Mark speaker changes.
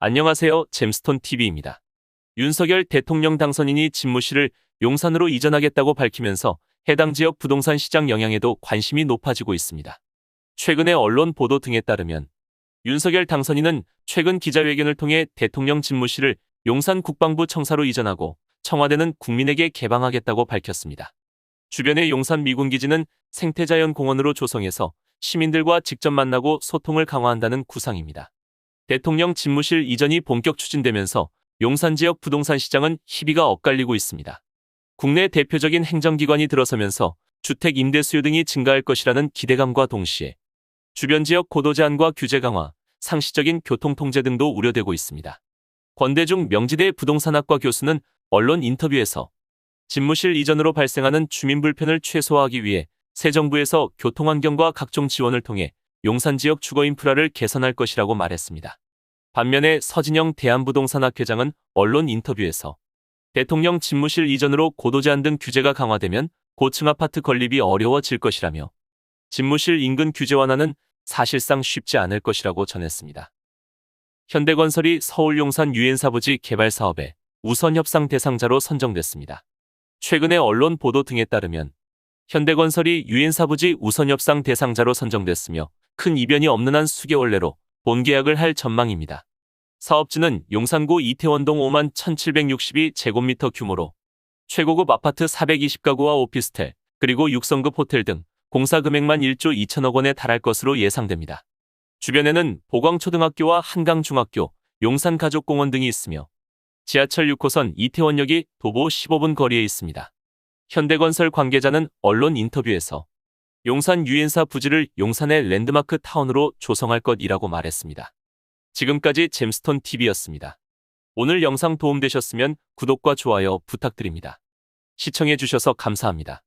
Speaker 1: 안녕하세요. 잼스톤 TV입니다. 윤석열 대통령 당선인이 집무실을 용산으로 이전하겠다고 밝히면서 해당 지역 부동산 시장 영향에도 관심이 높아지고 있습니다. 최근의 언론 보도 등에 따르면 윤석열 당선인은 최근 기자회견을 통해 대통령 집무실을 용산 국방부 청사로 이전하고 청와대는 국민에게 개방하겠다고 밝혔습니다. 주변의 용산 미군 기지는 생태자연 공원으로 조성해서 시민들과 직접 만나고 소통을 강화한다는 구상입니다. 대통령 집무실 이전이 본격 추진되면서 용산 지역 부동산 시장은 희비가 엇갈리고 있습니다. 국내 대표적인 행정기관이 들어서면서 주택 임대 수요 등이 증가할 것이라는 기대감과 동시에 주변 지역 고도 제한과 규제 강화, 상시적인 교통 통제 등도 우려되고 있습니다. 권대중 명지대 부동산학과 교수는 언론 인터뷰에서 집무실 이전으로 발생하는 주민 불편을 최소화하기 위해 새 정부에서 교통환경과 각종 지원을 통해 용산 지역 주거 인프라를 개선할 것이라고 말했습니다. 반면에 서진영 대한부동산학 회장은 언론 인터뷰에서 대통령 집무실 이전으로 고도 제한 등 규제가 강화되면 고층 아파트 건립이 어려워질 것이라며 집무실 인근 규제 완화는 사실상 쉽지 않을 것이라고 전했습니다. 현대건설이 서울 용산 유엔사 부지 개발 사업에 우선 협상 대상자로 선정됐습니다. 최근의 언론 보도 등에 따르면 현대건설이 유엔 사 부지 우선 협상 대상자로 선정됐으며 큰 이변이 없는 한 수개월 내로 본계약을 할 전망입니다. 사업지는 용산구 이태원동 5만 1762 제곱미터 규모로 최고급 아파트 420가구와 오피스텔, 그리고 6성급 호텔 등 공사 금액만 1조 2천억 원에 달할 것으로 예상됩니다. 주변에는 보광초등학교와 한강중학교, 용산가족공원 등이 있으며 지하철 6호선 이태원역이 도보 15분 거리에 있습니다. 현대건설 관계자는 언론 인터뷰에서 용산 유엔사 부지를 용산의 랜드마크 타운으로 조성할 것이라고 말했습니다. 지금까지 잼스톤 TV였습니다. 오늘 영상 도움되셨으면 구독과 좋아요 부탁드립니다. 시청해주셔서 감사합니다.